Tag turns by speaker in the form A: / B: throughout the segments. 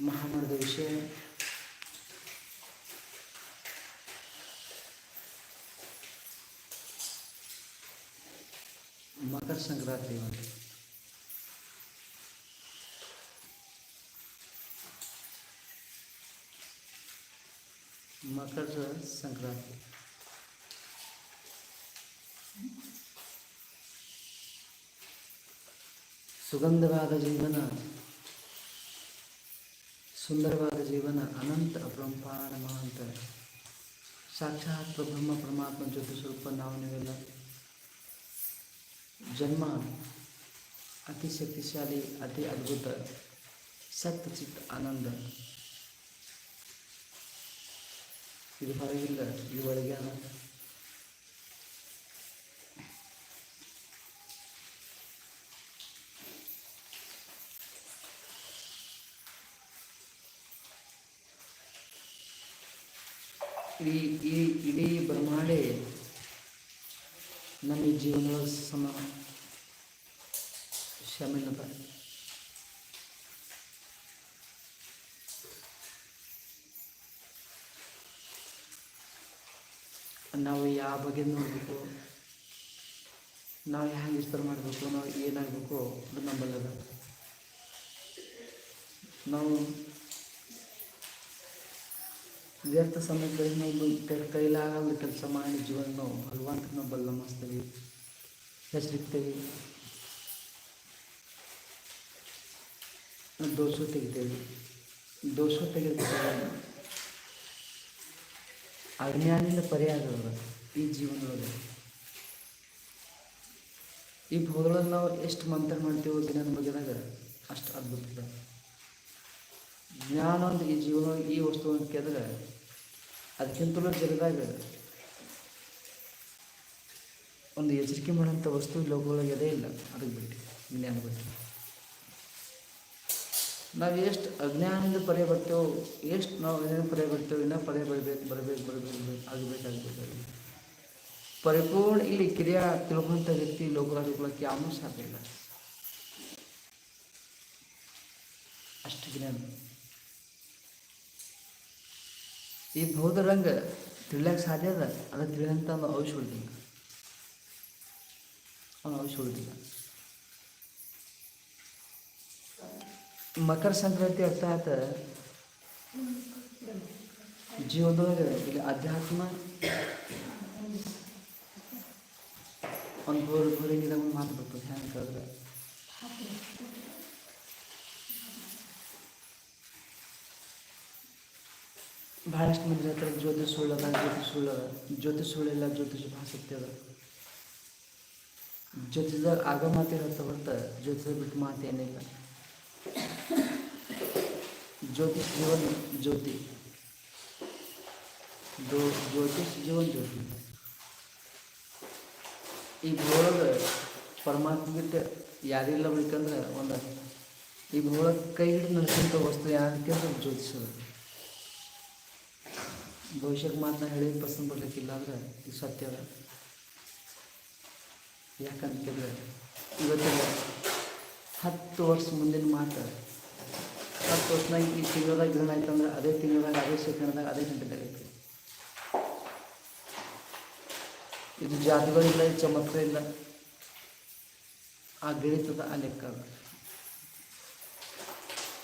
A: ಮಹಾಮಾನದ ವಿಷಯ ಮಕರ ಸಂಕ್ರಾಂತಿ ಒಂದು ಮಕರ ಸಂಕ್ರಾಂತಿ ಸುಗಂಧವಾದ ಜೀವನ ಸುಂದರವಾದ ಜೀವನ, ಅನಂತ ಅಪರಂಪಾರ ಮಹಾಂತ ಸಾಕ್ಷಾತ್ ಬ್ರಹ್ಮ, ಪರಮಾತ್ಮ ಜೊತೆ ಸ್ವಲ್ಪ ನಾವು ನೀವೆಲ್ಲ ಜನ್ಮ, ಅತಿ ಶಕ್ತಿಶಾಲಿ, ಅತಿ ಅದ್ಭುತ, ಸತ್ ಚಿತ್ ಆನಂದ. ಇದು ಹೊರಗಿಲ್ಲ ಇದು ಒಳಗೆ ಇಡೀ ಈ ಇಡೀ ಬ್ರಹ್ಮಾಂಡೇ ನಮ್ಮ ಜೀವನ ಜೀವನದ ಸಮ ಶಾಮೀಲದ ನಾವು ಯಾವ ಬಗ್ಗೆ ನೋಡಬೇಕು, ನಾವು ಹ್ಯಾಂಗೆ ವಿಸ್ತಾರ ಮಾಡಬೇಕು, ನಾವು ಏನಾಗಬೇಕು ಅದು ನಮ್ಮಲ್ಲದ ನಾವು ವ್ಯರ್ಥ ಸಮಯದಲ್ಲಿ ನಾವು ಕೈ- ಕೈಲಾಗಲ್ಲ ಕೆಲಸ ಮಾಡಿ ಜೀವನ ನಾವು ಭಗವಂತನ ಬಲ್ಲ ಮಾಡಿಸ್ತೀವಿ ಹೆಸರಿಗ್ತೇವೆ ದೋಷ ತೆಗಿತೇವೆ ದೋಷ ತೆಗೆದ ಅಜ್ಞಾನಿಂದ ಅದ ಈ ಜೀವನದೊಳಗೆ ಈ ಭೂದೊಳಗೆ ನಾವು ಎಷ್ಟು ಮಂತ್ರ ಮಾಡ್ತೀವೋ ದಿನನ ಬಗ್ಗೆದಾಗ ಅಷ್ಟು ಅದ್ಭುತ. ಜ್ಞಾನ ಅಂತ ಈ ಜೀವನ ಈ ವಸ್ತು ಅಂತ ಕೇಳಿದ್ರೆ ಅದಕ್ಕಿಂತಲೂ ಜಗದಾಗ ಒಂದು ಎಚ್ಚರಿಕೆ ಮಾಡೋಂಥ ವಸ್ತು ಲೋಕಗಳಿಗೆ ಅದೇ ಇಲ್ಲ. ಅದಕ್ಕೆ ಬಿಟ್ಟು ಜ್ಞಾನ ಬಿಟ್ಟು ನಾವು ಎಷ್ಟು ಅಜ್ಞಾನದಿಂದ ಪರ್ಯ ಬರ್ತೇವೋ, ಎಷ್ಟು ನಾವು ಏನೇನು ಪರ್ಯ ಬರ್ತೇವೆ, ಇನ್ನೂ ಪರ್ಯ ಬರಬೇಕು ಬರಬೇಕು ಬರಬೇಕು ಆಗಬೇಕಾಗಬೇಕಾಗಿ ಆಗಬೇಕು ಪರಿಪೂರ್ಣ ಇಲ್ಲಿ ಕ್ರಿಯಾ ತಿಳ್ಕೊಂಥ ವ್ಯಕ್ತಿ ತಿಳ್ಕೊಳಕ್ಕೆ ಯಾವನೂ ಸಾಧ್ಯ ಇಲ್ಲ. ಅಷ್ಟು ಜ್ಞಾನ. ಈ ಬೌದ್ಧ ರಂಗ ತಿಳಿಯಕ್ಕೆ ಸಾಧ್ಯ ಅದ? ಅದಕ್ಕೆ ತಿಳಿಯಂಥ ಒಂದು ಔಷಧ ಉಳಿದಿಲ್ಲ. ಅವನು ಔಷಧ ಉಳಿದಿಲ್ಲ. ಮಕರ ಸಂಕ್ರಾಂತಿ ಅರ್ಥ ಆತ ಜೀವನದೊಳಗೆ ಇಲ್ಲಿ ಅಧ್ಯಾತ್ಮ, ಒಂದು ಬೋರ್ ಗೋರಿಂಗಿದ ಒಂದು ಮಾತು ಬರ್ತದೆ. ಹೆಂಗೆ ಕೇಳಿದ್ರೆ? ಭಾಳಷ್ಟು ಮಂದಿ ಹೇಳ್ತಾರೆ, ಜ್ಯೋತಿಷ್ ಸುಳ್ಳದ ಜ್ಯೋತಿಷ್ ಸುಳ್ಳದ. ಜ್ಯೋತಿಷ್ ಸುಳ್ಳಿಲ್ಲ, ಜ್ಯೋತಿಷ್ ಭಾಳ ಸತ್ಯ ಅದ. ಜ್ಯೋತಿಷದಾಗ ಆಗ ಮಾತು ಹೇಳ್ತಾ ಬರ್ತಾ ಜ್ಯೋತಿಷ ಬಿಟ್ಟು ಮಾತು ಏನಿಲ್ಲ. ಜ್ಯೋತಿಷ್ ಜೀವನ್ ಜ್ಯೋತಿ. ಜೋ ಜ್ಯೋತಿಷ್ ಜೀವನ್ ಜ್ಯೋತಿ. ಈ ಭೂಳಗೆ ಪರಮಾತ್ಮ ಬಿಟ್ಟು ಯಾರಿಲ್ಲ ಬೇಕಂದ್ರೆ ಒಂದು ಈ ಭೂಳಗೆ ಕೈ ಹಿಡಿದು ನಡೆಸಂಥ ವಸ್ತು ಯಾಕೆ ಅಂದ್ರೆ ಜ್ಯೋತಿಷದ ಭವಿಷ್ಯಕ್ಕೆ ಮಾತನ್ನ ಹೇಳಿ ಪಸಂದ್ ಬರ್ಲಿಕ್ಕಿಲ್ಲ ಅಂದ್ರೆ ಇದು ಸತ್ಯ ಅದ ಯಾಕಂತ ಕೇಳಿದ್ರೆ ಇವತ್ತಿನ ಹತ್ತು ವರ್ಷ ಮುಂದಿನ ಮಾತು ಹತ್ತು ವರ್ಷನಾಗ ಈ ತಿಂಗಳದಾಗ ಗ್ರಹಣ ಆಯ್ತು ಅಂದ್ರೆ ಅದೇ ತಿಂಗಳದಾಗ ಅದೇ ಸೆಕೆಂಡ್ದಾಗ ಅದೇ ಗಂಟೆದಾಗ ಐತಿ ಇದು ಜಾತಿಗಳಿಲ್ಲ ಇದು ಚಮತ್ಕಾರ ಇಲ್ಲ ಆ ಗಣಿತದ ಆ ಲೆಕ್ಕ ಅದ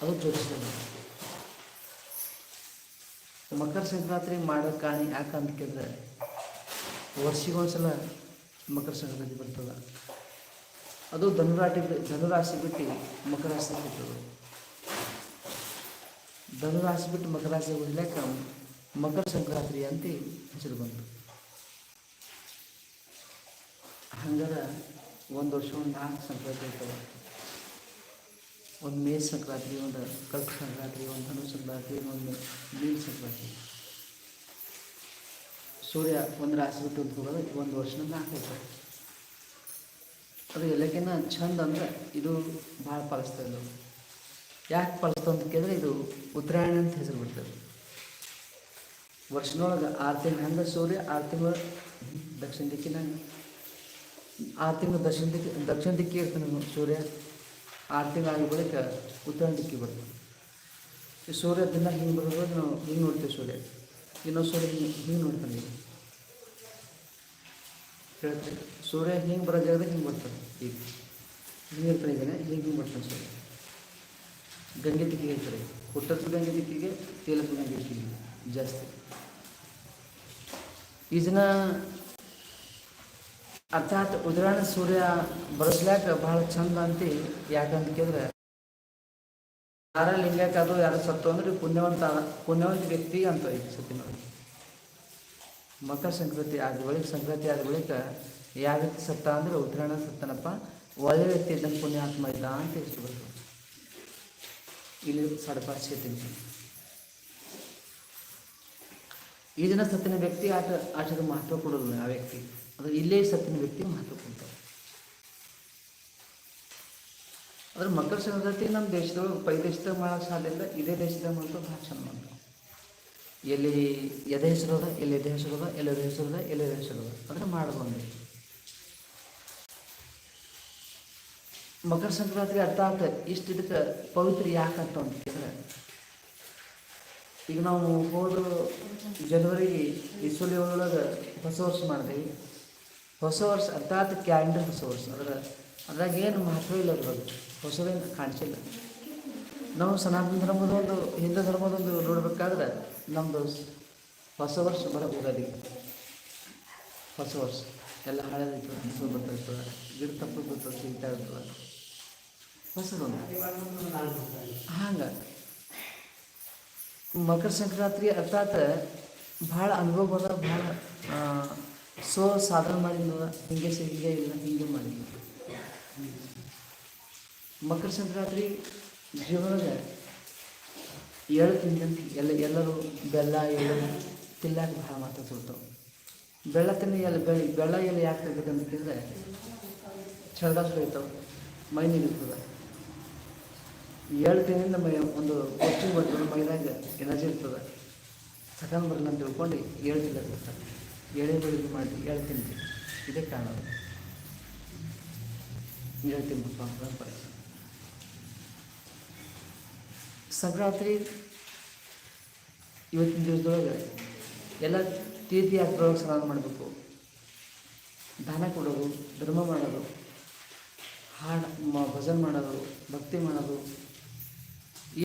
A: ಅದು ಜ್ಯೋತಿಷದ ಮಕರ ಸಂಕ್ರಾಂತಿ ಮಾಡೋ ಕಾರಣ ಯಾಕಂತ ಕೇಳಿದ್ರೆ, ವರ್ಷಿಗೊಂದ್ಸಲ ಮಕರ ಸಂಕ್ರಾಂತಿ ಬರ್ತದೆ. ಅದು ಧನುರಾಟಿ ಧನುರಾಶಿ ಬಿಟ್ಟು ಮಕರ ರಾಶಿ ಬಿಟ್ಟದು ಧನುರಾಶಿ ಬಿಟ್ಟು ಮಕರ ರಾಶಿ ಮಕರ ಸಂಕ್ರಾಂತಿ ಅಂತ ಹೆಸರು ಬಂತು. ಹಂಗಾರೆ ಒಂದು ವರ್ಷ ಒಂದು ನಾಲ್ಕು ಸಂಕ್ರಾಂತಿ ಇರ್ತವೆ ಒಂದು ಮೇ ಸಂಕ್ರಾಂತಿ ಒಂದು ಕಲ್ಕ ಸಂಕ್ರಾಂತಿ ಒಂದು ಧನು ಸಂಕ್ರಾಂತಿ ಒಂದು ಮೀನು ಸಂಕ್ರಾಂತಿ ಸೂರ್ಯ ಒಂದು ರಾಶಿ ಬಿಟ್ಟು ಅಂತ ಒಂದು ವರ್ಷನ ನಾಲ್ಕು ಇರ್ತವೆ ಅದು ಎಲ್ಲಕ್ಕಿಂತ ಚಂದ ಅಂದ್ರೆ ಇದು ಭಾಳ ಪಾಲಿಸ್ತಾ ಇದ್ದು ಯಾಕೆ ಪಾಲಿಸ್ತು ಅಂತ ಕೇಳಿದ್ರೆ ಇದು ಉತ್ತರಾಯಣ ಅಂತ ಹೆಸರು ಬಿಡ್ತದೆ. ವರ್ಷದೊಳಗೆ ಆರು ತಿಂಗಳು ಹಂಗೆ ಸೂರ್ಯ, ಆರು ತಿಂಗಳು ದಕ್ಷಿಣ ದಿಕ್ಕಿನಾಗ? ಆರು ತಿಂಗಳು ದಕ್ಷಿಣ ದಿಕ್ಕಿ ದಕ್ಷಿಣ ದಿಕ್ಕಿ ಇರ್ತಾನೆ ಸೂರ್ಯ. ಆರು ತಿಂಗಳಾಗಿ ಬಳಿಕ ಉತ್ತರ ದಿಕ್ಕಿ ಬರ್ತದೆ ಈ ಸೂರ್ಯ ದಿನ ಹಿಂಗೆ ಬರೋದು ನಾವು ಹಿಂಗೆ ನೋಡ್ತೀವಿ ಸೂರ್ಯ. ಇನ್ನೊಂದು ಸೂರ್ಯ ಹಿಂಗೆ ಹಿಂಗೆ ನೋಡ್ತಾನೆ ಈಗ ಹೇಳ್ತೀವಿ ಸೂರ್ಯ ಹಿಂಗೆ ಬರೋ ಜಾಗದಾಗ ಹಿಂಗೆ ಬರ್ತಾನೆ. ಈಗ ಹಿಂಗೆ ಇರ್ತಾನೆ ಇದ್ದಾನೆ, ಹಿಂಗೆ ಹಿಂಗೆ ಬರ್ತಾನೆ ಸೂರ್ಯ. ಗಂಗೆ ದಿಕ್ಕಿಗೆ ಹೇಳ್ತಾರೆ ಹುಟ್ಟದ ಗಂಗೆ ದಿಕ್ಕಿಗೆ ತೇಲದ ಗಂಗೆ ದಿಕ್ಕಿಗೆ. ಜಾಸ್ತಿ. ಇದನ್ನ ಅರ್ಥಾತ್ ಉದಯಾಣ ಸೂರ್ಯ ಬರಸ್ಲಾಕ ಬಹಳ ಚಂದ ಅಂತಿ, ಯಾಕಂತ ಕೇಳಿದ್ರೆ ಯಾರ ಲಿಂಗಕ್ಕೆ ಅದು ಯಾರು ಸತ್ತು ಅಂದ್ರೆ ಪುಣ್ಯವಂತ ಪುಣ್ಯವಂತ ವ್ಯಕ್ತಿ ಅಂತ ಐತಿ ನೋಡಿ. ಮಕರ ಸಂಕ್ರಾಂತಿ ಆದ ಬಳಿಕ, ಸಂಕ್ರಾಂತಿ ಆದ ಬಳಿಕ ಯಾವ ವ್ಯಕ್ತಿ ಸತ್ತ ಅಂದ್ರೆ ಉದಯಾಣ ಸತ್ತನಪ್ಪ, ಒಳ್ಳೆ ವ್ಯಕ್ತಿ ಇದ್ದಂಗೆ ಪುಣ್ಯಾತ್ಮ ಇದ್ದ ಅಂತ ಇಷ್ಟು ಬರ್ತದೆ. ಇಲ್ಲಿ ಸೇತೀನಿ ಈ ದಿನ ಸತ್ತಿನ ವ್ಯಕ್ತಿ ಆಟ, ಆಟದ ಮಹತ್ವ ಕೊಡೋದು ಆ ವ್ಯಕ್ತಿ. ಅದು ಇಲ್ಲೇ ಸತ್ತಿನ ವ್ಯಕ್ತಿ ಮಹತ್ವ ಕೊಡ್ತಾರೆ ಅದ್ರ ಮಕರ ಸಂಕ್ರಾಂತಿ ನಮ್ಮ ದೇಶದೊಳಗೆ, ಪೈ ದೇಶದಾಗ ಮಾಡೋ ಸಾಧ್ಯ ಇಲ್ಲ, ಇದೇ ದೇಶದಾಗ ಮಾಡೋದು ಭಾಳ ಚಂದ ಮಾಡ್ತಾರೆ ಎಲ್ಲಿ ಎದೆ ಹೆಸರು ಅದ, ಎಲ್ಲಿ ಎದೆ ಹೆಸರು ಅದ, ಎಲ್ಲಿ ಎದೆ ಹೆಸರು ಅದ, ಎಲ್ಲಿ ಎದೆ ಹೆಸರು ಅದ, ಅಂದ್ರೆ ಮಾಡಬಂದು. ಮಕರ ಸಂಕ್ರಾಂತಿಗೆ ಅರ್ಥ ಆತ ಇಷ್ಟು ಇದಕ್ಕೆ ಪವಿತ್ರ ಯಾಕಂತ ಅಂತ ಕೇಳಿದ್ರೆ ಈಗ ನಾವು ಹೋದ ಜನವರಿ ಇಸೋಲಿ ಒಳಗೆ ಹೊಸ ವರ್ಷ ಮಾಡಿದೆವು ಹೊಸ ವರ್ಷ, ಅರ್ಥಾತ್ ಕ್ಯಾಲೆಂಡರ್ ಹೊಸ ವರ್ಷ. ಅದ್ರ ಅದ್ರಾಗ ಏನು ಮಹತ್ವ ಇಲ್ಲ ಅದ್ರದ್ದು ಹೊಸದೇನು ಕಾಣಿಸಿಲ್ಲ. ನಾವು ಸನಾತನ ಧರ್ಮದೊಂದು ಹಿಂದೂ ಧರ್ಮದೊಂದು ನೋಡಬೇಕಾದ್ರೆ ನಮ್ಮದು ಹೊಸ ವರ್ಷ ಬರ ಹೊಸ ವರ್ಷ. ಎಲ್ಲ ಹಳೇದೈತದೆ ಹೊಸ ಬರ್ತೈತದೆ ಗಿಡ ತಪ್ಪು ಬರ್ತದೆ ಸಿಗ್ತಾ ಇರ್ತದೆ ಹೊಸದೊಂದು ಹಂಗೆ. ಮಕರ ಸಂಕ್ರಾಂತಿ ಅರ್ಥಾತ್ ಭಾಳ ಅನುಭವ ಅದ, ಭಾಳ ಸೊ ಸಾಧನೆ ಮಾಡಿಲ್ಲ ಹಿಂಗೆ ಸಿಹಿಗೆ ಇಲ್ಲ, ಹಿಂಗೆ ಮಾಡಿದ್ವಿ ಮಕರ ಸಂಕ್ರಾಂತಿ ಜೀವನದ ಏಳು ತಿಂದಂತ ಎಲ್ಲ, ಎಲ್ಲರೂ ಬೆಲ್ಲ, ಎಳ್ಳು ತಿನ್ನಾಕ ಮಾತ್ರ ಮಾತಾಡ್ತಿರ್ತಾವೆ ಬೆಲ್ಲ ತಿನ್ನ, ಎಲ್ಲ ಬೆಳ್ಳ ಬೆಲ್ಲ ಎಲ್ಲ ಯಾಕೆ ತೆಗಿಬೇಕಂತ ಕೇಳಿದ್ರೆ ಚಳ್ಳ ಸುಳಿತಾವೆ ಮೈ ನೀರಿರ್ತದೆ. ಏಳು ತಿಂಗಳಿಂದ ಮೈ, ಒಂದು ಕೋಚಿಂಗ್ ಬರ್ತದೆ ಮೈದಾಗ ಎನರ್ಜಿ ಇರ್ತದೆ. ಸಕನ್ ಬರಲ್ಲ ಅಂತ ತಿಳ್ಕೊಂಡು ಏಳು ತಿಂಗಳು ಇರ್ತಾರೆ ಏಳೇ ಬೆಳಿಗ್ಗೆ ಮಾಡಿ ಹೇಳ್ತೀನಿ ಇದೇ ಕಾರಣ. ಹೇಳ್ತೀನಿ ಪರಿಸ್ಥಿತಿ ಸಂಕ್ರಾಂತಿ ಇವತ್ತಿನ ದಿವಸದೊಳಗೆ ಎಲ್ಲ ತೀರ್ಥಯಾತ್ರೆಯೊಳಗೆ ಸ್ನಾನ ಮಾಡಬೇಕು. ದಾನ ಕೊಡೋದು, ಧರ್ಮ ಮಾಡೋದು, ಹಾಡು ಭಜನೆ ಮಾಡೋದು, ಭಕ್ತಿ ಮಾಡೋದು.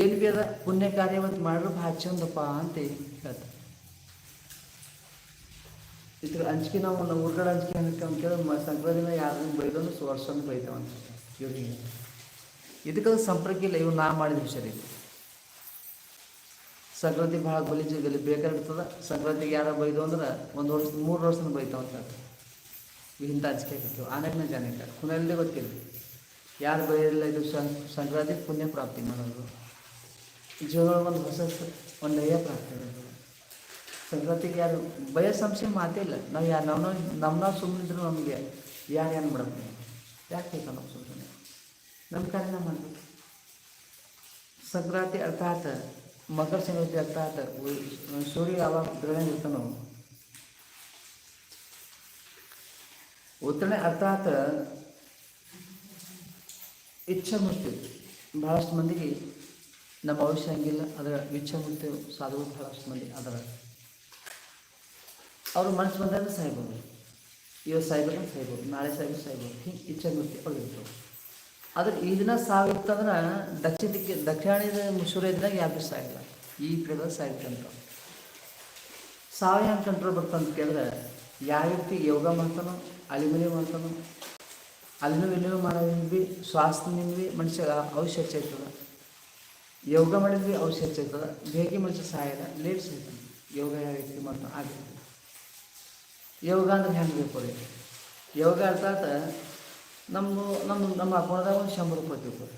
A: ಏನು ಭೀ ಅದ ಪುಣ್ಯ ಕಾರ್ಯವಂತ ಮಾಡಿದ್ರೆ ಭಾಳ ಚಂದಪ್ಪ ಅಂತ ಹೇಳ್ತಾರೆ ಇದ್ರ ಅಂಜಿಕೆ ನಾವು ನಮ್ಮ ಊರ್ಗಡ ಅಂಜಿಕೆ ಏನಕ್ಕೆ ಅಂತ ಕೇಳಿ ಸಂಕ್ರಾಂತಿನ ಬೈದಂದ್ರೆ ಸು ಬೈತಾವ ಬೈತಾವಂತ ಇವ್ರಿಗೆ. ಇದಕ್ಕೆ ಸಂಪರ್ಕ ಇಲ್ಲ, ಇವ್ರು ನಾ ಮಾಡಿದ್ವಿ ಸರಿ ಸಂಕ್ರಾಂತಿ ಭಾಳ ಗಲೀಜು ಗಲಿ ಬೇಕಾಗಿರ್ತದೆ ಸಂಕ್ರಾಂತಿಗೆ ಯಾರ ಬೈದು ಅಂದ್ರೆ ಒಂದು ವರ್ಷ, ಮೂರು ವರ್ಷ ಬೈತಾವಂತ ಇಂಥ ಅಂಜಿಕೆ ಆಗಿರ್ತೀವಿ ಆನೆಗ್ನ ಜಾನಕ ಕುನಲ್ಲಿ ಗೊತ್ತಿಲ್ಲ. ಯಾರು ಬೈಯಲ್ಲ ಇದು ಸಂಕ್ರಾಂತಿ ಪುಣ್ಯ ಪ್ರಾಪ್ತಿ ಮಾಡೋದು. ಜೀವನ ಒಂದು ಹೊಸ ಒಂದು ಪ್ರಾಪ್ತಿ ಸಂಕ್ರಾಂತಿಗೆ ಯಾರು ಭಯ ಸಂಶಯ ಮಾತೇ ಇಲ್ಲ. ನಾವು ಯಾರು ನಮ್ಮ ನಾವು ಸುಮ್ಮನಿದ್ರು ನಮಗೆ ಯಾರು ಏನು ಮಾಡೋದು ಯಾಕೆ ಬೇಕು ಸುಮ್ಮನೆ ನಮ್ಮ ಕಾರ್ಯ ಮಾಡಬೇಕು. ಸಂಕ್ರಾಂತಿ ಅರ್ಥಾತ್, ಮಕರ ಸಂಕ್ರಾಂತಿ ಅರ್ಥಾತ್, ಉ- ಸೂರ್ಯ ಯಾವಾಗ ಉತ್ತರಣೆ ಇರ್ತಾನೋ ಉತ್ತರಣೆ ಅರ್ಥಾತ್ ಇಚ್ಛೆ ಮುಟ್ತೇವೆ. ಭಾಳಷ್ಟು ಮಂದಿಗೆ ನಮ್ಮ ಭವಿಷ್ಯ ಹಂಗಿಲ್ಲ. ಅದರ ಇಚ್ಛೆ ಮೃತ್ಯು ಸಾಧುವು ಭಾಳಷ್ಟು ಮಂದಿ ಅದರ ಅವ್ರ ಮನಸ್ಸು ಬಂದಾಗ ಸಾಯ್ಬೋದು. ಇವತ್ತು ಸಾಯ್ಬೇಕು ಸಾಯ್ಬೋದು. ನಾಳೆ ಸಾಯ್ಬೇಕು ಸಾಯ್ಬೋದು. ಹಿಂಗೆ ಇಚ್ಛೆ ಮೂರ್ತಿ ಒಳಗಿರ್ತವೆ ಆದ್ರೆ ಈ ದಿನ ಸಾವಿತ್ತಂದ್ರೆ ದಕ್ಷಿಣ ದಿಕ್ಕಿ ದಕ್ಷಿಣದ ಯಾವ ಯಾರು ಸಾಯಿಲ್ಲ ಈ ಪ್ರದ ಸಾಯ್ತಂತ ಸಾವಯವ ಕಂಟ್ರೋಲ್ ಬರ್ತಂತ ಕೇಳಿದ್ರೆ ಯಾವ ವ್ಯಕ್ತಿ ಯೋಗ ಮಾಡ್ತಾನೋ ಅಲಿಮಲಿ ಮಾಡ್ತಾನೋ ಅಲ್ಲಿನೂ ಇಲ್ಲಿನೂ ಮಾಡೋದ್ರಿಂದ ಭೀ ಶ್ವಾಸದಿಂದ ಭೀ ಮನುಷ್ಯ ಔಷಧ ಹೆಚ್ಚಾಯ್ತದ ಯೋಗ ಮಾಡಿದ್ವಿ ಔಷಧ ಹೆಚ್ಚಾಯ್ತದ ಬೇಗ ಮನುಷ್ಯ ಸಾಯಲ್ಲ ಲೇಟ್ ಸಾಯ್ತಾನೆ. ಯೋಗ ಯಾವ ವ್ಯಕ್ತಿ ಮಾಡ್ತಾನೆ ಆಗುತ್ತೆ ಯೋಗ ಅಂದ್ರೆ ಹೆಂಗೆ ಬೇಕು ರೀ? ಯೋಗ ಅರ್ಥಾತ ನಮ್ಮ ನಮ್ಮ ನಮ್ಮ ಅಕೌಂಟ್ದಾಗ ಒಂದು ಶಂಬರ್ ರೂಪಾಯಿ ತಿಳ್ಕೊರಿ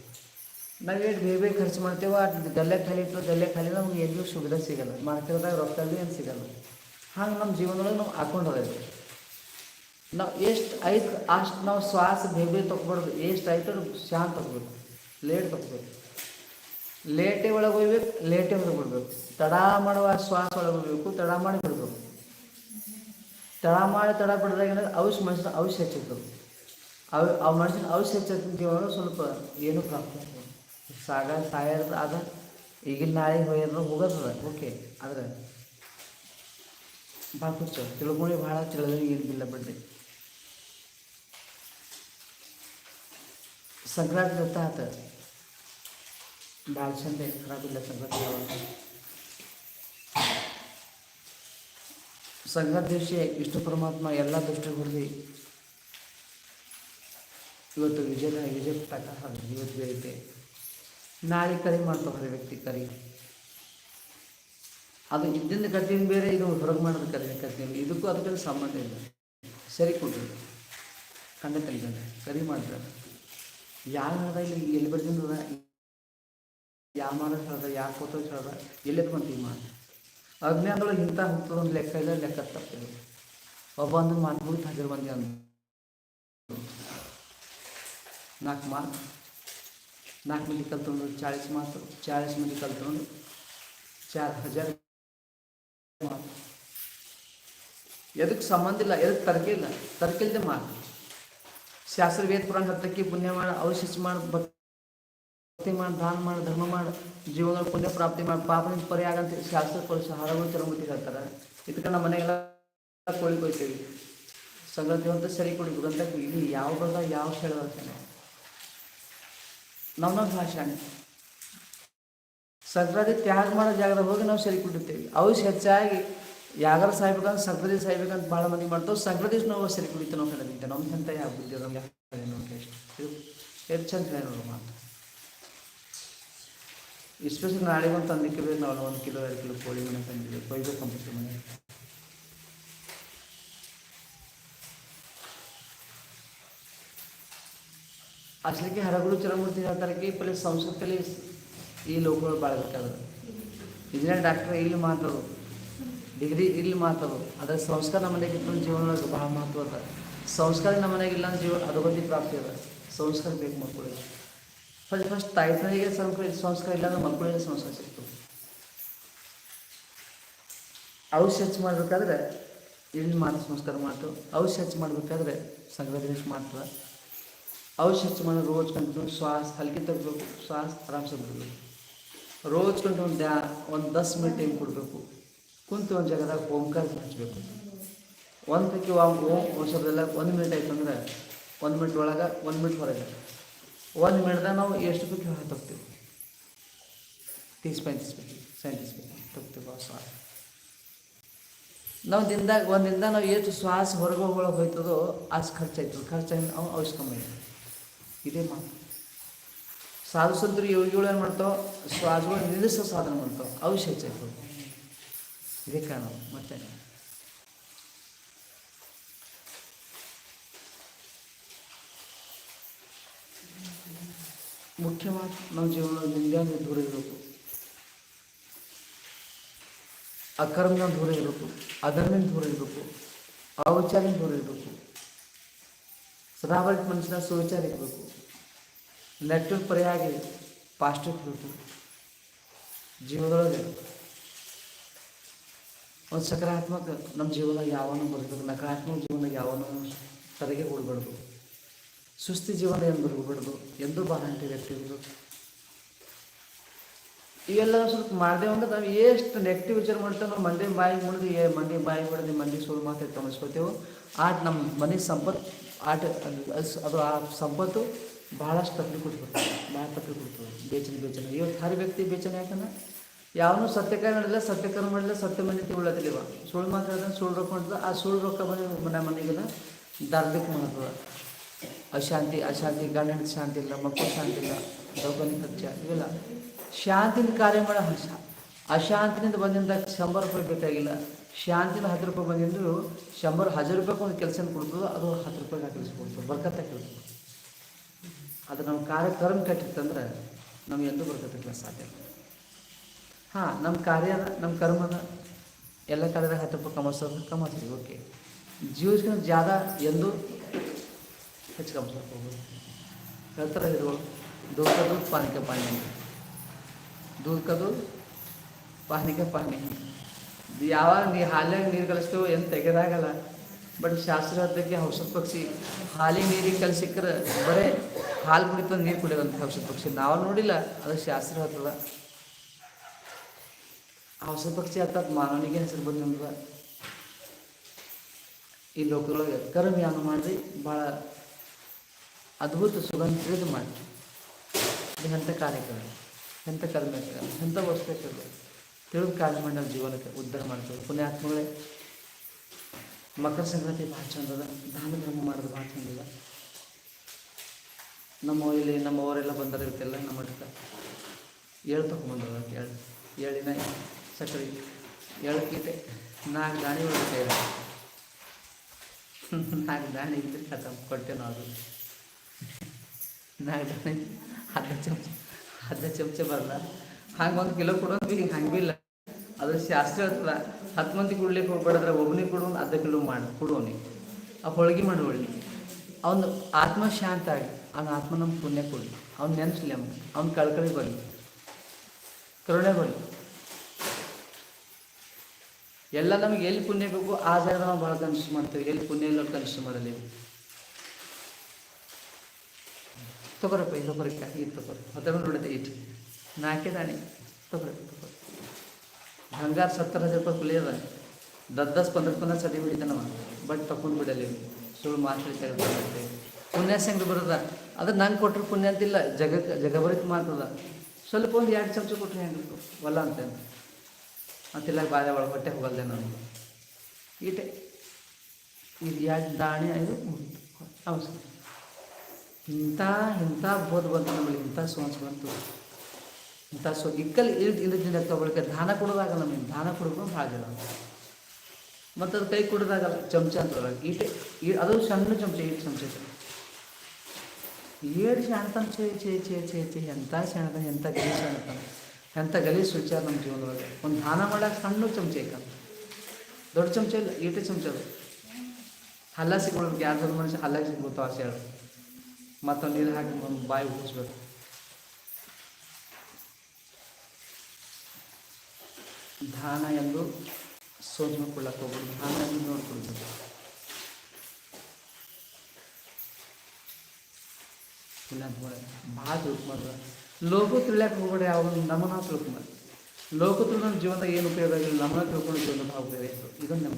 A: ನಾವು ಎಷ್ಟು ಬೇಗ ಬೇಗ ಖರ್ಚು ಮಾಡ್ತೇವೆ ಅದು ಗಲ್ಲೆ ಖಾಲಿ ಇಟ್ಟು ಗಲ್ಲೆ ಖಾಲಿ ನಮ್ಗೆ ಎಲ್ಲಿಯೂ ಸುವಿಧೆ ಸಿಗಲ್ಲ. ಮಾರ್ಕೆಟ್ದಾಗ ರೊಕ್ಕ ಏನು ಸಿಗಲ್ಲ. ಹಂಗೆ ನಮ್ಮ ಜೀವನದೊಳಗೆ ನಾವು ಹಾಕೊಂಡು ಇದು ನಾವು ಎಷ್ಟು ಆಯ್ತು ಅಷ್ಟು ನಾವು ಶ್ವಾಸ ಬೇಗ ಬೇಗ ತೊಗೊಬಾರ್ದು. ಎಷ್ಟು ಆಯ್ತು ಶಾಂತ ತಗೋಬೇಕು. ಲೇಟ್ ತಗೋಬೇಕು. ಲೇಟೇ ಒಳಗೆ ಹೋಗ್ಬೇಕು ಲೇಟೇ ಹೊರಗೆ ಬಿಡ್ಬೇಕು ತಡ ಮಾಡುವ ಶ್ವಾಸ ಒಳಗೆ ಹೋಗ್ಬೇಕು, ತಡ ಮಾಡಿ ಬಿಡ್ಬೇಕು ತಡ ಮಾಡಿ ತಡ ಬಿಡ್ದಾಗ ಏನಾದ್ರೆ ಔಷಧ ಮನುಷ್ಯನ ಔಷಧ ಹೆಚ್ಚಿರ್ತದೆ ಅವು ಆ ಮನುಷ್ಯನ ಔಷಧ ಹೆಚ್ಚಿರ್ತೀವಿ ಸ್ವಲ್ಪ ಏನೂ ಪ್ರಾಪ್ತಿ ಆಗ್ತದೆ ಸಾಗ ಸಾಯೋದು ಆದ ಈಗಿನ ನಾಳೆ ಹೋಯ್ಯಾರ ಹೋಗೋದದ ಓಕೆ ಆದ್ರೆ ಭಾಳ ಹುಚ್ಚ ತಿಳ್ಕೊಂಡು ಭಾಳ ತಿಳಿದ್ರೆ ಏನು ಬಿಲ್ಲ ಬಿಡ್ರಿ ಸಂಕ್ರಾಂತಿ ಗೊತ್ತ ಆತ ಭಾಳ ಚಂದ ಖರಾಬಿಲ್ಲ ಸಂಕ್ರಾಂತಿ ದಿವಸ ವಿಷ್ಣು ಪರಮಾತ್ಮ ಎಲ್ಲ ದುಷ್ಟ ಹೊರದಿ ಇವತ್ತು ವಿಜಯ ವಿಜಯ ಹಾಕಿ ಇವತ್ತು ಬೇರೆ ನಾಳೆ ಕರಿ ಮಾಡ್ತಾರೆ ವ್ಯಕ್ತಿ ಕರಿ. ಅದು ಇದ್ದಿಂದ ಕಟ್ಟಿನ ಬೇರೆ ಇದು ಹೊರಗೆ ಮಾಡೋದು ಕರಿ ಕಟ್ಟಿನ ಇದಕ್ಕೂ ಅದಕ್ಕೆ ಸಂಬಂಧ ಇಲ್ಲ. ಸರಿ ಕೊಟ್ಟರು ಕಂಡ ತೆಗಿತಾರೆ ಕರಿ ಮಾಡ್ತಾರೆ. ಅದ ಇಲ್ಲಿ? ಎಲ್ಲಿ ಬರ್ದಿಂದ ಯಾವ ಮಾಡೋದು ಹೇಳ್ದ ಯಾವ ಫೋಟೋ ಹೇಳ್ದ ಎಲ್ಲಿ ಬಂತೀವಿ ಮಾಡಿ ಅಜ್ಞಾನದೊಳಗೆ ಇಂಥ ಹುಟ್ಟೋದು ಒಂದು ಲೆಕ್ಕ ಇಲ್ಲ ಲೆಕ್ಕ ತಪ್ಪಿದೆ. ಒಬ್ಬ ಅಂದ್ರೆ ಮಾತು ಹಾಕಿರ್ ಬಂದಿ ಅಂದ. ನಾಲ್ಕು ಮಾತು ನಾಲ್ಕು ಮಂದಿ ಕಲ್ತ್ಕೊಂಡು ಚಾಳಿಸ್ ಮಾತು, ಚಾಳಿಸ್ ಮಂದಿ ಕಲ್ತ್ಕೊಂಡು ಚಾರ್ ಹಜಾರ್ ಮಾತು. ಎದಕ್ಕೆ ಸಂಬಂಧ ಇಲ್ಲ ಎದಕ್ಕೆ ತರ್ಕೆ ಇಲ್ಲ. ತರ್ಕೆ ಇಲ್ಲದೆ ಮಾತು. ಶಾಸ್ತ್ರ ವೇದ ಪುರಾಣ ಹತ್ತಕ್ಕೆ ಪುಣ್ಯ ಮಾಡಿ ಅವಶಿಷ್ಟ ಮಾಡಿ ಭಕ್ತಿ ಮಾಡಿ, ದಾನ ಮಾಡಿ, ಧರ್ಮ ಮಾಡಿ ಜೀವನ ಪುಣ್ಯ ಪ್ರಾಪ್ತಿ ಮಾಡಿ ಪಾಪನಿಂದ ಪರಿಹಾರ ಅಂತ ಶಾಸ್ತ್ರ ಕೊಡಿಸಿ ಹಾರಗಳು ಚರಮತಿ ಹೇಳ್ತಾರೆ. ಇದಕ್ಕೆ ನಮ್ಮ ಮನೆಗೆಲ್ಲ ಕೋಳಿ ಕೊಯ್ತೀವಿ. ಸಂಗತಿ ಅಂತ ಸರಿ ಕೊಡಿ ಅಂತ ಇಲ್ಲಿ ಯಾವ ಬರದ ಯಾವ ಹೇಳ ನಮ್ಮ ಭಾಷೆ ಸಂಕ್ರಾಂತಿ ತ್ಯಾಗ ಮಾಡೋ ಜಾಗದಾಗ ಹೋಗಿ ನಾವು ಸರಿ ಕುಡಿತೀವಿ ಅವು ಹೆಚ್ಚಾಗಿ ಯಾಗಾರ ಸಾಯ್ಬೇಕಂತ ಸಂಕ್ರಾಂತಿ ಸಾಯ್ಬೇಕಂತ ಭಾಳ ಮಂದಿ ಮಾಡ್ತಾವೆ. ಸಂಕ್ರಾಂತಿ ನಾವು ಸರಿ ಕುಡಿತೀವಿ ನಾವು ಹೇಳಿದ್ದೆ ನಮ್ಮ ಹೆಂತ ಯಾವ ಬುದ್ಧಿ ನಮ್ಗೆ ನೋಡಿ ಎಷ್ಟು ಎಷ್ಟು ಚಂದ ಮಾತು. ಎಸ್ಪೆಷಲಿ ನಾಳೆ ಒಂದು ತಂದಿಕ್ಕೆ ಬೇಕು ನಾವು ಒಂದು ಕಿಲೋ ಎರಡು ಕಿಲೋ ಕೋಳಿ ಮನೆ ತಂದಿದ್ದೀವಿ ಕೊಯ್ಬೇಕು ಅಂತ ಮನೆ ಅಸಲಿಗೆ ಹರಗುರು ಚರಮೂರ್ತಿ ಹೇಳ್ತಾರೆ ಕಿ ಪಲ್ಲಿ ಸಂಸ್ಕೃತಿಯಲ್ಲಿ ಈ ಲೋಕಗಳು ಬಾಳ್ಬೇಕಾದ್ರೆ ಇಂಜಿನಿಯರ್ ಡಾಕ್ಟರ್ ಇಲ್ಲಿ ಮಾತರು ಡಿಗ್ರಿ ಇಲ್ಲಿ ಮಾತರು ಅದ್ರ ಸಂಸ್ಕಾರ ನಮ್ಮ ಮನೆಗೆ ಇಟ್ಟು ಜೀವನೊಳಗೆ ಭಾಳ ಮಹತ್ವ ಅದ ಸಂಸ್ಕಾರ ನಮ್ಮ ಮನೆಗೆ ಇಲ್ಲ ಜೀವನ ಅಧೋಗತಿ ಪ್ರಾಪ್ತಿ ಅದ ಸಂಸ್ಕಾರ ಬೇಕು ಮಕ್ಕಳಿಗೆ ಫಸ್ಟ್ ಫಸ್ಟ್ ತಾಯಿ ತಾಯಿಗೆ ಸಂಸ್ಕಾರ ಸಂಸ್ಕಾರ ಇಲ್ಲ ಅಂದ್ರೆ ಮಕ್ಕಳಿಗೆ ಸಂಸ್ಕಾರ ಸಿಗ್ತದೆ ಅವು ಹೆಚ್ಚು ಮಾಡಬೇಕಾದ್ರೆ ಇಲ್ಲಿ ಮಾತು ಸಂಸ್ಕಾರ ಮಾತು ಅವು ಸ್ವಚ್ಛ ಮಾಡಬೇಕಾದ್ರೆ ಸಂಗ್ರಹ ಮಾಡ್ತದೆ ಅವು ಸ್ವಚ್ಛ ಮಾಡೋ ರೋಜ್ ಕಂಡು ಶ್ವಾಸ, ಹಲ್ಕಿ ತೆಗಬೇಕು, ಶ್ವಾಸ ಆರಾಮ್ಸೆ ಬಿಡಬೇಕು. ರೋಜ್ ಕಂಡು ಒಂದು ದ್ಯಾ ಒಂದು ದಸ್ ಮಿನಿಟ್ ಟೈಮ್ ಕೊಡಬೇಕು. ಕುಂತು ಒಂದು ಜಾಗದಾಗ ಓಂಕಾರ ಹಚ್ಚಬೇಕು ಒಂದಕ್ಕೆ ಓಂ ಓಂ ಶಬ್ದೆಲ್ಲ ಒಂದು ಮಿನಿಟ್ ಆಯ್ತು ಅಂದ್ರೆ ಒಂದು ಮಿನಿಟ್ ಒಳಗೆ, ಒಂದು ಮಿನಿಟ್ ಹೊರಗೆ. ಒಂದು ಮಿನಿಟ್ದಾಗ ನಾವು ಎಷ್ಟು ಬೇಕು ಹೊರ ತೊಗ್ತೀವಿ? ತೀಸ್ ಸೈಂತೀಸ್ಬೇಕು ಬೇಕು ಆ ಶ್ವಾಸ ನಾವು ದಿನದಾಗ, ಒಂದು ದಿನದಾಗ ನಾವು ಎಷ್ಟು ಶ್ವಾಸ ಹೊರಗೆ ಒಳಗೆ ಹೋಯ್ತದೋ ಅಷ್ಟು ಖರ್ಚಾಯ್ತದೆ. ಖರ್ಚಾಯ್ತು ಖರ್ಚಾಗಿ ನಾವು ಅವಶ್ಯಕಮ್ಮಿ ಇದೇ ಮಾತು. ಸಾಧು ಸಂತರು ಯೋಗಿಗಳು ಏನು ಮಾಡ್ತಾವೆ? ಶ್ವಾಸಗಳು ನಿಲ್ಲಿಸೋ ಸಾಧನ ಮಾಡ್ತಾವೆ. ಅವಶ್ಯ ಹೆಚ್ಚಾಯ್ತದೆ ಇದೇ ಕಾರಣ. ಮತ್ತೆ? ಮುಖ್ಯವಾಗಿ ನಮ್ಮ ಜೀವನದಲ್ಲಿ ನಿಂದ್ಯಾಗ ದೂರ ಇರಬೇಕು ಅಕರ್ಮದಿಂದ ದೂರ ಇರಬೇಕು ಅಧರ್ಮದಿಂದ ದೂರ ಇರಬೇಕು ಅವಿಚಾರದಿಂದ ದೂರ ಇರಬೇಕು ಸದಾವರ್ತಿ ಮನುಷ್ಯನ ಸುವಿಚಾರ ಇರಬೇಕು ನೆಟ್ಟಿವ್ ಪರಿಯಾಗಿ ಪಾಸ್ಟಿವ್ ಇರಬೇಕು ಜೀವನದೊಳಗೆ ಒಂದು ಸಕಾರಾತ್ಮಕ ನಮ್ಮ ಜೀವನದಾಗ ಯಾವನೂ ಬರಬೇಕು ನಕಾರಾತ್ಮಕ ಜೀವನದಾಗ ಯಾವನೂ ತಲೆಗೆ ಕೊಡಬಾರ್ದು ಸುಸ್ತಿ ಜೀವನ ಎಂದು ಬರಬಾರ್ದು ಎಂದು ಬಾರಂಟಿ ವ್ಯಕ್ತಿ ಇರಬೇಕು ಇವೆಲ್ಲ ಸ್ವಲ್ಪ ಮಾಡ್ದೇವು ಅಂದ್ರೆ ನಾವು ಎಷ್ಟು ನೆಗೆಟಿವ್ ವಿಚಾರ ಮಾಡ್ತೇವೆ ನಾವು ಮಂದಿ ಬಾಯಿ ಮುಡಿದು ಏ ಮಂದಿ ಬಾಯಿ ಮುಡಿದು ಮಂದಿ ಸುಳ್ಳು ಮಾತು ತಮಿಸ್ಕೊತೇವೆ ಆಟ ನಮ್ಮ ಮನೆ ಸಂಪತ್ತು ಆಟ ಅದು ಆ ಸಂಪತ್ತು ಭಾಳಷ್ಟು ತಪ್ಪಲಿ ಕೊಡ್ತದೆ ಭಾಳ ತಪ್ಪಲಿ ಕೊಡ್ತದೆ ಬೇಚನೆ ಬೇಚನೆ ಇವತ್ತು ಹರಿ ವ್ಯಕ್ತಿ ಬೇಚನೆ ಯಾಕಂದ್ರೆ ಯಾವನು ಸತ್ಯಕಾರ ಮಾಡಿಲ್ಲ ಸತ್ಯಕಾರ ಮಾಡಿಲ್ಲ, ಸತ್ಯ ಮನೆ ತಿಳ್ಕೊಳ್ಳೋದಿಲ್ಲ ಸುಳ್ಳು ಮಾತಾಡಿದ್ರೆ ಸುಳ್ಳು ರೊಕ್ಕ ಮಾಡ್ತದೆ ಆ ಸುಳ್ಳು ರೊಕ್ಕ ಬಂದು ಮನೆ ಮನೆಗೆಲ್ಲ ದಾರ್ದಿಕ್ ಮಾಡ್ತದೆ ಅಶಾಂತಿ ಅಶಾಂತಿ ಗಂಡ ಹೆಂಡತಿ ಶಾಂತಿ ಇಲ್ಲ, ಮಕ್ಕಳು ಶಾಂತಿ ಇಲ್ಲ ದೌರ್ಬಲ್ಯ ಇವೆಲ್ಲ. ಶಾಂತಿನ ಕಾರ್ಯ ಮಾಡೋ ಹಸ ಅಶಾಂತಿನಿಂದ ಬಂದಿಂದ ಶಂಬರ್ ರೂಪಾಯಿ ಬೇಕಾಗಿಲ್ಲ. ಶಾಂತಿನ ಹತ್ತು ರೂಪಾಯಿ ಬಂದಿದ್ರು ಶಂಬರ್ ಹಜಾರ್ ರೂಪಾಯಿ ಒಂದು ಕೆಲಸ ಕೊಡ್ತದೋ ಅದು ಹತ್ತು ರೂಪಾಯಿ ಕೆಲಸ ಕೊಡ್ತದೆ ಬರ್ಕತ್ತ ಕೆಲಸ. ಅದು ನಮ್ಮ ಕಾರ್ಯ ಕರ್ಮ ಕಟ್ಟಿತ್ತಂದ್ರೆ ನಮ್ಗೆ ಎಂದೂ ಬರ್ಕತ್ತ ಸಾಧ್ಯ ಇಲ್ಲ. ಹಾಂ ನಮ್ಮ ಕಾರ್ಯ ನಮ್ಮ ಕರ್ಮನ ಎಲ್ಲ ಕಾರ್ಯದಾಗ ಹತ್ತು ರೂಪಾಯಿ ಕಮಸೋದು ಕಮಸ್ತೀವಿ ಓಕೆ. ಜೀವಕ್ಕೆ ಜಾದ ಎಂದು ಹೆಚ್ಚು ಕಮಸಕ್ಕೆ ಹೋಗೋದು ಹೇಳ್ತಾರೆ ಹಿರುಗಳು दूध का दूध पानी का पानी दूध का दूध ಪಾನಿ ಕ ಪಾನಿ ಯಾವಾಗ ನೀ ಹಾಲಿನಾಗ ನೀರು ಕಲಿಸ್ತೇವೆ ಏನು ತೆಗೆದಾಗಲ್ಲ ಬಟ್ ಶಾಸ್ತ್ರಕ್ಕೆ ಔಷಧ ಪಕ್ಷಿ ಹಾಲಿಗೆ ನೀರಿಗೆ ಕಲಿಸಿಕ್ರೆ ಬರೇ ಹಾಲು ಕುಡಿತಂದು ನೀರು ಕುಡಿಯೋದಂತ ಔಷಧ ಪಕ್ಷಿ ನಾವು ನೋಡಿಲ್ಲ ಅದು ಶಾಸ್ತ್ರ ಹೇಳ್ತದ ಹಂಸ ಪಕ್ಷಿ ಅರ್ಥಾತ್ ಮಾನವನಿಗೆ ಹೆಸರು ಬಂದ ಈ ಲೋಕದೊಳಗೆ ಕರ್ಮಯಾನ ಮಾಡಿರಿ ಭಾಳ ಅದ್ಭುತ ಸುಗಂಧ ತಿಳಿದು ಮಾಡಿ ಇದು ಎಂಥ ಕಾರ್ಯಕ್ರಮ ಎಂಥ ಕರ್ಮ ಎಂಥ ವಸ್ತು ತಿಳಿದು ಕಾರ್ಯ ಮಾಡಿ ನಾವು ಜೀವನಕ್ಕೆ ಉದ್ಧಾರ ಮಾಡ್ತೀವಿ ಪುಣ್ಯಾತ್ಮಗಳೇ, ಮಕರ ಸಂಕ್ರಾಂತಿ ಭಾಳ ಚಂದದ ದಾನ ಧರ್ಮ ಮಾಡೋದು ಭಾಳ ಚಂದ ಅದ. ನಮ್ಮ ಇಲ್ಲಿ ನಮ್ಮವರೆಲ್ಲ ಇರ್ತಿಲ್ಲ ನಮ್ಮ ಮಠಕ್ಕೆ. ಏಳು ತಗೊಂಬಂದದ ಏಳು ಏಳಿನ ಸಕ್ಕರೆ ಏಳು ಕೀಟೆ. ನಾಲ್ಕು ದಾಣಿ ಕೈ ನಾಲ್ಕು ದಾಣಿ ಇದ್ರೆ ಕಥ ಕೊಟ್ಟೆ ನಾವು ನಾಲ್ಕು ಅರ್ಧ ಚಮಚ ಅರ್ಧ ಚಮಚ ಬರಲ್ಲ ಹಂಗೆ ಒಂದು ಕಿಲೋ ಕೊಡೋದು ಬಿ ಹಂಗೆ ಇಲ್ಲ. ಅದು ಶಾಸ್ತ್ರ ಇರ್ತದ ಹತ್ತು ಮಂದಿ ಕೊಡ್ಲಿಕ್ಕೆ ಹೋಗ್ಬೇಡ್ರೆ ಒಬ್ಬನಿಗೆ ಕೊಡು, ಅರ್ಧ ಕಿಲೋ ಮಾಡಿ ಕೊಡೋನಿಗೆ ಆ ಹೋಳಿಗೆ ಮಾಡಿ ಹೋಳಿಗೆ ಅವನು ಆತ್ಮ ಶಾಂತ ಆಗಿ, ಅವನ ಆತ್ಮ ನಮ್ಮ ಪುಣ್ಯ ಕೊಡಲಿ. ಅವ್ನು ನೆನೆಸ್ಲಿ ಅವ್ನು, ಅವ್ನ ಕಳ್ಕಳಿ ಬರಲಿ ಕರುಣೆ ಬರಲಿ ಎಲ್ಲ ನಮಗೆ ಎಲ್ಲಿ ಪುಣ್ಯ ಬೇಕು, ಆ ಜಾಗ ನಾವು ಭಾಳ ಕನ್ಸು ಮಾಡ್ತೀವಿ, ಎಲ್ಲಿ ಪುಣ್ಯ ಇಲ್ಲ ಕನ್ಸು ಮಾಡಲಿ ತಗೋರಪ್ಪ ಇದು ತಗೋರಕ್ಕ ಇದು ತಗೋರಿ. ಹೊತ್ತ ನೋಡಿದೆ ಇಟ್ಟು ನಾಲ್ಕೇ ದಾಣಿ ತಗೋರಪ್ಪ ತಗೋರಿ. ಬಂಗಾರ ಸತ್ತರ ಹಜಾರ್ ರೂಪಾಯಿ ಕುಲಿ ಅದ. ದಸ್ ಪಂದ್ರ ಪಂದ್ರ ಸತಿ ಬಿಡಿತಾನವ ಬಟ್ ತಗೊಂಡು ಬಿಡಲಿ ಸುಳ್ಳು ಮಾತಾಡಿ ತೆಗೆದು ಪುಣ್ಯ ಸಂಗ್ರಿ ಬರೋದ. ಅದು ನಂಗೆ ಕೊಟ್ಟರು ಪುಣ್ಯ ಅಂತಿಲ್ಲ. ಜಗ ಜಗಬರಿತ ಮಾತದ ಸ್ವಲ್ಪ ಒಂದು ಎರಡು ಚಮಚ ಕೊಟ್ಟರೆ ಹೆಂಗೆ ವಲ್ಲ ಅಂತೇನೆ ಅಂತಿಲ್ಲ ಬಾಳೆ ಒಳಗೆ ಹೊಟ್ಟೆ ಹೋಗಲ್ದೆ ನಾನು. ಈಟೆ. ಇದು ಎರಡು ದಾಣಿ ಇದು ಅವಸರ. ಇಂಥ ಇಂಥ ಬೋಧ ಬಂತು ನಮ್ಮಲ್ಲಿ ಇಂಥ ಸೋನ್ಸ್ ಬಂತು. ಇಂಥ ಸೊ ಇಕ್ಕಲ್ಲಿ ಇಳಿದು ಇಳಿದಿಂದ ತಗೊಳ್ಕೆ ದಾನ ಕೊಡೋದಾಗಲ್ಲ ನಮಗೆ ದಾನ ಕೊಡೋದು ಭಾಳ ಜನ ಮತ್ತು ಅದು ಕೈ ಕೊಡೋದಾಗಲ್ಲ ಚಮಚ ಅಂತ ಈಟೆ, ಈ, ಅದು ಸಣ್ಣ ಚಮಚ, ಈಟು ಚಮಚ ಏಡು ಶಾಣತನ ಚೇ ಚೇ ಚೇ ಚೇ ಚೇ ಎಂಥ ಶಾಣತನ, ಎಂಥ ಗಲೀಜು ಶಾಣತನ, ಎಂಥ ಗಲೀಜು ವಿಚಾರ ನಮ್ಮ ಜೀವನದೊಳಗೆ. ಒಂದು ದಾನ ಮಾಡಕ್ಕೆ ಸಣ್ಣ ಚಮಚ ಐಕ ದೊಡ್ಡ ಚಮಚ ಇಲ್ಲ, ಈಟೆ ಚಮಚ ಅದು. ಹಲ್ಲ ಸಿಗ್ಬಿಡ್ಬೇಕು ಯಾರ್ದಾದ್ರು ಮನುಷ್ಯ ಹಲ್ಲ ಸಿಗ್ಬೋದು ಆಸೆ ಹೇಳು. ಮತ್ತೊಂದು ನೀರು ಹಾಕಿ ಬಾಯಿ ಉಗಿಸ್ಬೇಕು ಧಾನ ಎಂದು ಸೋಚ್ ಮಾಡ್ಕೊಳ್ಳಕ್ಕೆ ಹೋಗ್ಬೋದು ದಾನ ಎಂದು ನೋಡ್ಕೊಳ್ಬೇಕು ಪುಣ್ಯಾತ್ಮಗಳೇ ಭಾಳ ತಿಳ್ಕೊಂಬಾರ್ದು ಲೋಕ ತಿಳಿಯಕ್ಕೆ ಹೋಗ್ಬೇಡಿ, ಅವ್ರು ನಮನ ತಿಳ್ಕೊಂಡ್ರೆ ಲೋಕ ನಮ್ಮ ಜೀವನದಾಗ ಏನು ಉಪಯೋಗ ಆಗಿಲ್ಲ ನಮನ ತಿಳ್ಕೊಂಡು ಜೀವನ ಉಪಯೋಗ ಇತ್ತು ಇದನ್ನು ನಮ್ಮ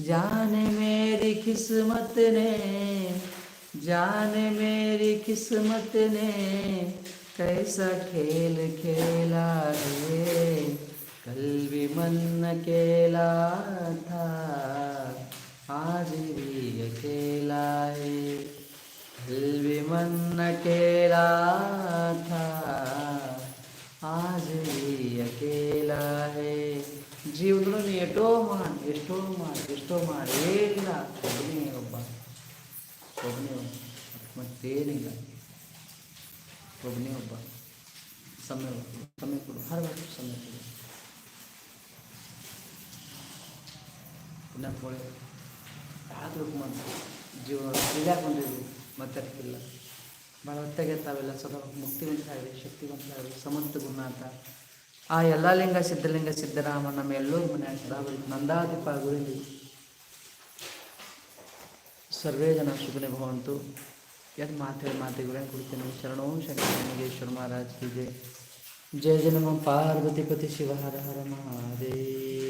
A: जाने मेरी किस्मत ने, जाने मेरी किस्मत ने, कैसा खेल खेला रे। कल भी मन अकेला था, आज भी अकेला है। कल भी मन अकेला था, आज भी अकेला है। जीवन एटो महा ಎಷ್ಟೋ ಮಾಡಿ, ಎಷ್ಟೋ ಮಾಡೇ ಇಲ್ಲ ಒಬ್ಬನೇ ಒಬ್ಬ. ಒಬ್ಬನೇ ಒಬ್ಬ. ಮತ್ತೇನಿಲ್ಲ. ಒಬ್ಬನೇ ಒಬ್ಬ. ಸಮಯ ಸಮಯ ಕೊಡು ಹರಬೇಕು ಸಮಯ ಕೊಡು. ಪುನಃ ಕೊಳೆ ಭಾಳ ತಿಳ್ಕೊಂಬಂದು ಜೀವನ ಮತ್ತೆ ಅದಕ್ಕಿಲ್ಲ ಭಾಳ ಹೊತ್ತಾಗೆ ತಾವೆಲ್ಲ ಸದಾ ಶಕ್ತಿವಂತ ಶಕ್ತಿವಂತಾಗಲಿ ಸಮರ್ಥ ಗುರುನಾಥ ಆ ಎಲ್ಲ ಲಿಂಗ ಸಿದ್ಧಲಿಂಗ ಸಿದ್ದರಾಮ ನಮ್ಮ ಎಲ್ಲೋ ಮನೆ ಸದಾ ನಂದಾದೀಪ ಗುರುಲಿ ಸರ್ವೇ ಜನ ಶುಭನೆ ಭವಂತು. ಯದ್ ಮಾತೆ ಮಾತೆ ಗುರುನ್ ಕುಡಿತೇನೆ. ಶರಣೋ ಶಂಕರ ಮಹಾರಾಜ್ ಕಿ ಜಯ ಜಯ ಜಯ ನಮ ಪಾರ್ವತಿ ಪತಿ ಶಿವ ಹರ ಹರ ಮಹಾದೇವ.